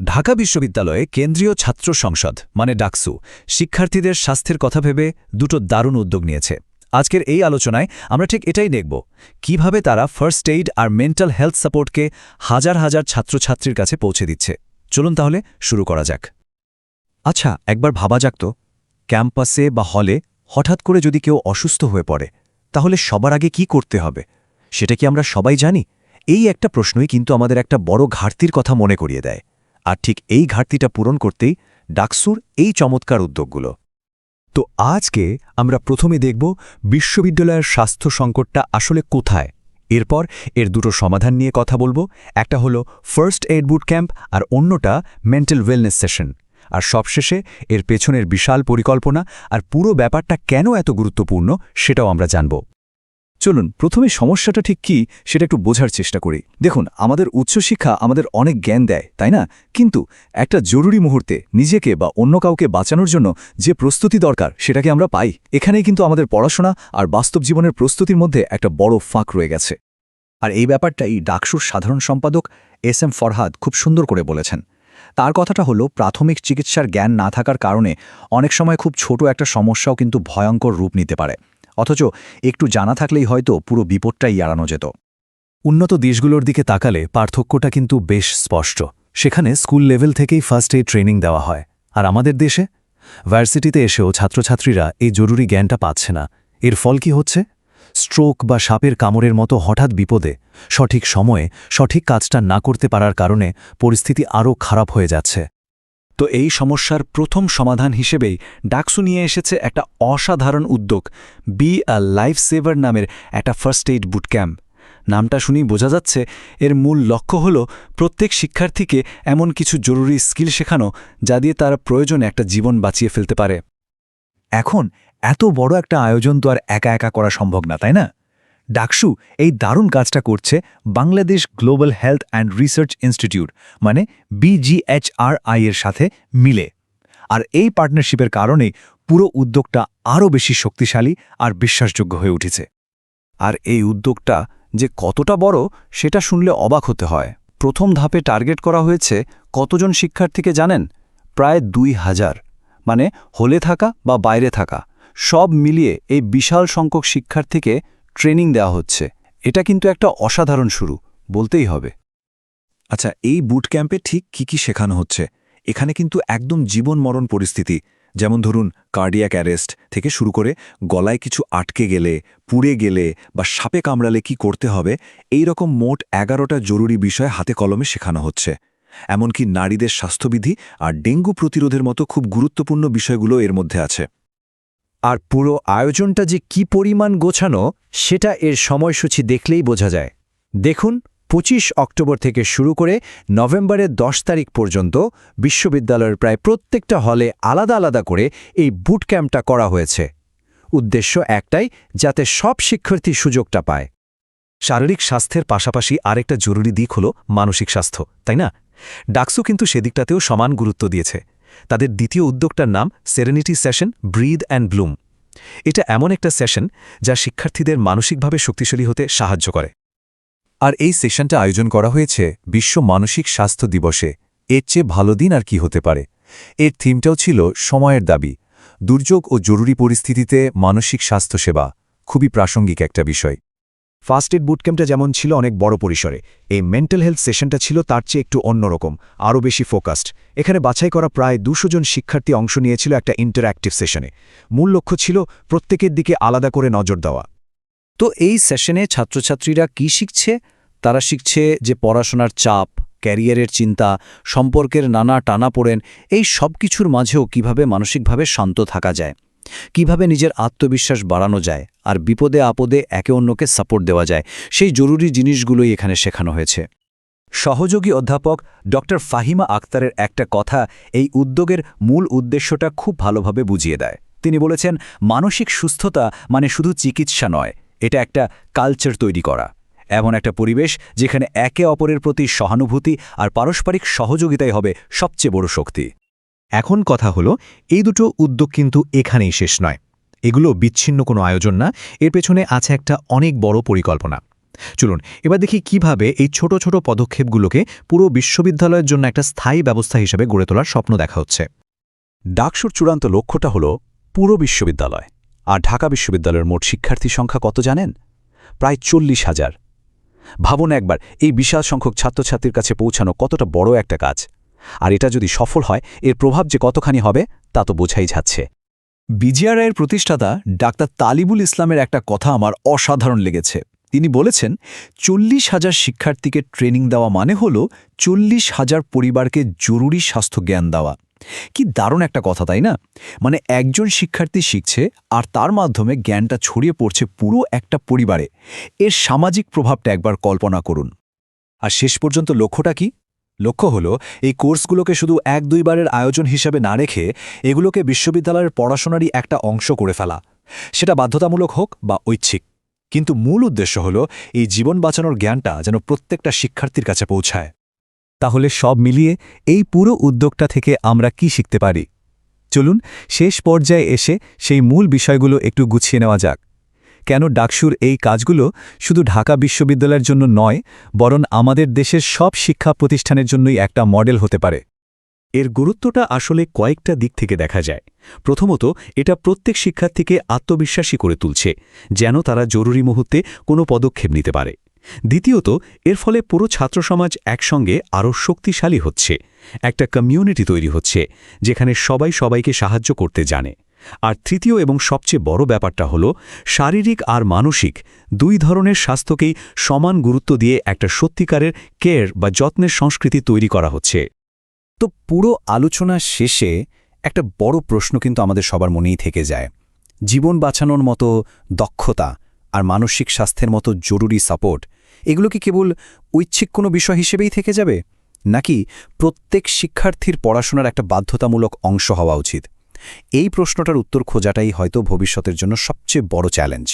ঢাকা বিশ্ববিদ্যালয়ে কেন্দ্রীয় ছাত্র সংসদ মানে ডাকসু, শিক্ষার্থীদের স্বাস্থ্যের কথা ভেবে দুটো দারুণ উদ্যোগ নিয়েছে। আজকের এই আলোচনায় আমরা ঠিক এটাই দেখব, কীভাবে তারা ফার্স্ট এইড আর মেন্টাল হেলথ সাপোর্টকে হাজার হাজার ছাত্রছাত্রীর কাছে পৌঁছে দিচ্ছে। চলুন তাহলে শুরু করা যাক। আচ্ছা একবার ভাবা যাক তো, ক্যাম্পাসে বা হলে হঠাৎ করে যদি কেউ অসুস্থ হয়ে পড়ে, তাহলে সবার আগে কি করতে হবে? সেটা কি আমরা সবাই জানি? এই একটা প্রশ্নই কিন্তু আমাদের একটা বড় ঘাটতির কথা মনে করিয়ে দেয়। আর ঠিক এই ঘাটতিটা পূরণ করতেই ডাকসুর এই চমৎকার উদ্যোগগুলো। তো আজকে আমরা প্রথমে দেখব বিশ্ববিদ্যালয়ের স্বাস্থ্য সংকটটা আসলে কোথায়। এরপর এর দুটো সমাধান নিয়ে কথা বলব। একটা হলো ফার্স্ট এইড বুট ক্যাম্প আর অন্যটা মেন্টাল ওয়েলনেস সেশন। আর সবশেষে এর পেছনের বিশাল পরিকল্পনা আর পুরো ব্যাপারটা কেন এত গুরুত্বপূর্ণ সেটাও আমরা জানব। চলুন, প্রথমে সমস্যাটা ঠিক কি, সেটা একটু বোঝার চেষ্টা করি। দেখুন, আমাদের উচ্চশিক্ষা আমাদের অনেক জ্ঞান দেয়, তাই না? কিন্তু একটা জরুরি মুহূর্তে নিজেকে বা অন্য কাউকে বাঁচানোর জন্য যে প্রস্তুতি দরকার, সেটাকে আমরা পাই। এখানেই কিন্তু আমাদের পড়াশোনা আর বাস্তব জীবনের প্রস্তুতির মধ্যে একটা বড় ফাঁক রয়ে গেছে। আর এই ব্যাপারটাই ডাকসুর সাধারণ সম্পাদক এস এম ফরহাদ খুব সুন্দর করে বলেছেন। তার কথাটা হলো, প্রাথমিক চিকিৎসার জ্ঞান না থাকার কারণে অনেক সময় খুব ছোট একটা সমস্যাও কিন্তু ভয়ঙ্কর রূপ নিতে পারে। অথচ একটু জানা থাকলেই হয়তো পুরো বিপদটাই এড়ানো যেত। উন্নত দেশগুলোর দিকে তাকালে পার্থক্যটা কিন্তু বেশ স্পষ্ট। সেখানে স্কুল লেভেল থেকেই ফার্স্ট এইড ট্রেনিং দেওয়া হয়। আর আমাদের দেশে? ভার্সিটিতে এসেও ছাত্রছাত্রীরা এই জরুরি জ্ঞানটা পাচ্ছে না। এর ফল কি হচ্ছে? স্ট্রোক বা সাপের কামড়ের মতো হঠাৎ বিপদে সঠিক সময়ে সঠিক কাজটা না করতে পারার কারণে পরিস্থিতি আরও খারাপ হয়ে যাচ্ছে। তো এই সমস্যার প্রথম সমাধান হিসেবেই ডাকসু নিয়ে এসেছে একটা অসাধারণ উদ্যোগ বি আ লাইফ সেভার নামের একটা ফার্স্ট এইড বুট ক্যাম্প নামটা শুনেই বোঝা যাচ্ছে এর মূল লক্ষ্য হল প্রত্যেক শিক্ষার্থীকে এমন কিছু জরুরি স্কিল শেখানো যা দিয়ে তারা প্রয়োজনে একটা জীবন বাঁচিয়ে ফেলতে পারে। এখন এত বড় একটা আয়োজন তো আর একা একা করা সম্ভব না, তাই না? ডাকসু এই দারুণ কাজটা করছে Bangladesh global health and research institute মানে বিজিএচআরআই এর সাথে মিলে। আর এই পার্টনারশিপের কারণেই পুরো উদ্যোগটা আরও বেশি শক্তিশালী আর বিশ্বাসযোগ্য হয়ে উঠেছে। আর এই উদ্যোগটা যে কতটা বড়, সেটা শুনলে অবাক হতে হয়। প্রথম ধাপে টার্গেট করা হয়েছে কতজন শিক্ষার্থীকে জানেন? প্রায় দুই হাজার। মানে হলে থাকা বা বাইরে থাকা, সব মিলিয়ে এই বিশাল সংখ্যক শিক্ষার্থীকে ট্রেনিং দেওয়া হচ্ছে। এটা কিন্তু একটা অসাধারণ শুরু, বলতেই হবে। আচ্ছা এই বুট ক্যাম্পে ঠিক কি কি শেখানো হচ্ছে? এখানে কিন্তু একদম জীবন মরণ পরিস্থিতি, যেমন ধরুন কার্ডিয়াক অ্যারেস্ট থেকে শুরু করে গলায় কিছু আটকে গেলে, পুড়ে গেলে বা সাপে কামড়ালে কি করতে হবে, এই রকম মোট এগারোটা জরুরি বিষয় হাতে কলমে শেখানো হচ্ছে। এমনকি নারীদের স্বাস্থ্যবিধি আর ডেঙ্গু প্রতিরোধের মতো খুব গুরুত্বপূর্ণ বিষয়গুলো এর মধ্যে আছে। আর পুরো আয়োজনটা যে কি পরিমাণ গোছানো, সেটা এর সময়সূচি দেখলেই বোঝা যায়। দেখুন ২৫ অক্টোবর থেকে শুরু করে নভেম্বরের ১০ তারিখ পর্যন্ত বিশ্ববিদ্যালয়ের প্রায় প্রত্যেকটা হলে আলাদা আলাদা করে এই বুট ক্যাম্পটা করা হয়েছে। উদ্দেশ্য একটাই, যাতে সব শিক্ষার্থী সুযোগটা পায়। শারীরিক স্বাস্থ্যের পাশাপাশি আরেকটা জরুরি দিক হল মানসিক স্বাস্থ্য, তাই না? ডাকসু কিন্তু সেদিকটাতেও সমান গুরুত্ব দিয়েছে। তাদের দ্বিতীয় উদ্যোগটার নাম serenity session breathe and bloom এটা এমন একটা সেশন যা শিক্ষার্থীদের মানসিকভাবে শক্তিশালী হতে সাহায্য করে। আর এই সেশনটা আয়োজন করা হয়েছে বিশ্ব মানসিক স্বাস্থ্য দিবসে। এর চেয়ে ভালো দিন আর কি হতে পারে? এর থিমটাও ছিল সময়ের দাবি। দুর্যোগ ও জরুরি পরিস্থিতিতে মানসিক স্বাস্থ্যসেবা খুবই প্রাসঙ্গিক একটা বিষয়। ফার্স্ট এড বুটক্যাম্পটা যেমন ছিল অনেক বড় পরিসরে, এই মেন্টাল হেলথ সেশনটা ছিল তার চেয়ে একটু অন্যরকম, আরও বেশি ফোকাসড এখানে বাছাই করা প্রায় দুশো জন শিক্ষার্থী অংশ নিয়েছিল একটা ইন্টারঅ্যাক্টিভ সেশনে মূল লক্ষ্য ছিল প্রত্যেকের দিকে আলাদা করে নজর দেওয়া। তো এই সেশনে ছাত্রছাত্রীরা কি শিখছে? তারা শিখছে যে পড়াশোনার চাপ ক্যারিয়ারের চিন্তা, সম্পর্কের নানা টানাপোড়েন, এই সব কিছুর মাঝেও কীভাবে মানসিকভাবে শান্ত থাকা যায়। কীভাবে নিজের আত্মবিশ্বাস বাড়ানো যায় আর বিপদে আপদে একে অন্যকে সাপোর্ট দেওয়া যায়, সেই জরুরি জিনিসগুলোই এখানে শেখানো হয়েছে। সহযোগী অধ্যাপক ড. ফাহিমা আক্তারের একটা কথা এই উদ্যোগের মূল উদ্দেশ্যটা খুব ভালোভাবে বুঝিয়ে দেয়। তিনি বলেছেন, মানসিক সুস্থতা মানে শুধু চিকিৎসা নয়, এটা একটা কালচার তৈরি করা। এমন একটা পরিবেশ যেখানে একে অপরের প্রতি সহানুভূতি আর পারস্পরিক সহযোগিতাই হবে সবচেয়ে বড় শক্তি। এখন কথা হলো, এই দুটো উদ্যোগ কিন্তু এখানেই শেষ নয়। এগুলো বিচ্ছিন্ন কোনো আয়োজন না, এর পেছনে আছে একটা অনেক বড় পরিকল্পনা। চলুন, এবার দেখি কীভাবে এই ছোট ছোট পদক্ষেপগুলোকে পুরো বিশ্ববিদ্যালয়ের জন্য একটা স্থায়ী ব্যবস্থা হিসেবে গড়ে তোলার স্বপ্ন দেখা হচ্ছে। ডাকসুর চূড়ান্ত লক্ষ্যটা হল পুরো বিশ্ববিদ্যালয়। আর ঢাকা বিশ্ববিদ্যালয়ের মোট শিক্ষার্থী সংখ্যা কত জানেন? প্রায় চল্লিশ হাজার। ভাবুন একবার, এই বিশাল সংখ্যক ছাত্রছাত্রীর কাছে পৌঁছানো কতটা বড় একটা কাজ। আর এটা যদি সফল হয়, এর প্রভাব যে কতখানি হবে, তা তো বোঝাই যাচ্ছে। বিজিআরআইয়ের প্রতিষ্ঠাতা ডাক্তার তালিবুল ইসলামের একটা কথা আমার অসাধারণ লেগেছে। তিনি বলেছেন, চল্লিশ হাজার শিক্ষার্থীকে ট্রেনিং দেওয়া মানে হল চল্লিশ হাজার পরিবারকে জরুরি স্বাস্থ্য জ্ঞান দেওয়া। কি দারুণ একটা কথা, তাই না? মানে একজন শিক্ষার্থী শিখছে, আর তার মাধ্যমে জ্ঞানটা ছড়িয়ে পড়ছে পুরো একটা পরিবারে। এর সামাজিক প্রভাবটা একবার কল্পনা করুন। আর শেষ পর্যন্ত লক্ষ্যটা কি? লক্ষ্য হল, এই কোর্সগুলোকে শুধু এক দুইবারের আয়োজন হিসেবে না রেখে এগুলোকে বিশ্ববিদ্যালয়ের পড়াশোনারই একটা অংশ করে ফেলা। সেটা বাধ্যতামূলক হোক বা ঐচ্ছিক। কিন্তু মূল উদ্দেশ্য হল, এই জীবন বাঁচানোর জ্ঞানটা যেন প্রত্যেকটা শিক্ষার্থীর কাছে পৌঁছায়। তাহলে সব মিলিয়ে এই পুরো উদ্যোগটা থেকে আমরা কি শিখতে পারি? চলুন, শেষ পর্যায়ে এসে সেই মূল বিষয়গুলো একটু গুছিয়ে নেওয়া যাক। কেন ডাকসুর এই কাজগুলো শুধু ঢাকা বিশ্ববিদ্যালয়ের জন্য নয়, বরং আমাদের দেশের সব শিক্ষা প্রতিষ্ঠানের জন্যই একটা মডেল হতে পারে। এর গুরুত্বটা আসলে কয়েকটা দিক থেকে দেখা যায়। প্রথমত, এটা প্রত্যেক শিক্ষার্থীকে আত্মবিশ্বাসী করে তুলছে, যেন তারা জরুরি মুহূর্তে কোনো পদক্ষেপ নিতে পারে। দ্বিতীয়ত, এর ফলে পুরো ছাত্রসমাজ একসঙ্গে আরও শক্তিশালী হচ্ছে, একটা কমিউনিটি তৈরি হচ্ছে, যেখানে সবাই সবাইকে সাহায্য করতে জানে। আর তৃতীয় এবং সবচেয়ে বড় ব্যাপারটা হল, শারীরিক আর মানসিক দুই ধরনের স্বাস্থ্যকেই সমান গুরুত্ব দিয়ে একটা সত্যিকারের কেয়ার বা যত্নের সংস্কৃতি তৈরি করা হচ্ছে। তো পুরো আলোচনা শেষে একটা বড় প্রশ্ন কিন্তু আমাদের সবার মনেই থেকে যায়। জীবন বাঁচানোর মতো দক্ষতা আর মানসিক স্বাস্থ্যের মতো জরুরি সাপোর্ট, এগুলো কি কেবল ঐচ্ছিক কোনো বিষয় হিসেবেই থেকে যাবে? নাকি প্রত্যেক শিক্ষার্থীর পড়াশোনার একটা বাধ্যতামূলক অংশ হওয়া উচিত? এই প্রশ্নটার উত্তর খোঁজাটাই হয়তো ভবিষ্যতের জন্য সবচেয়ে বড় চ্যালেঞ্জ।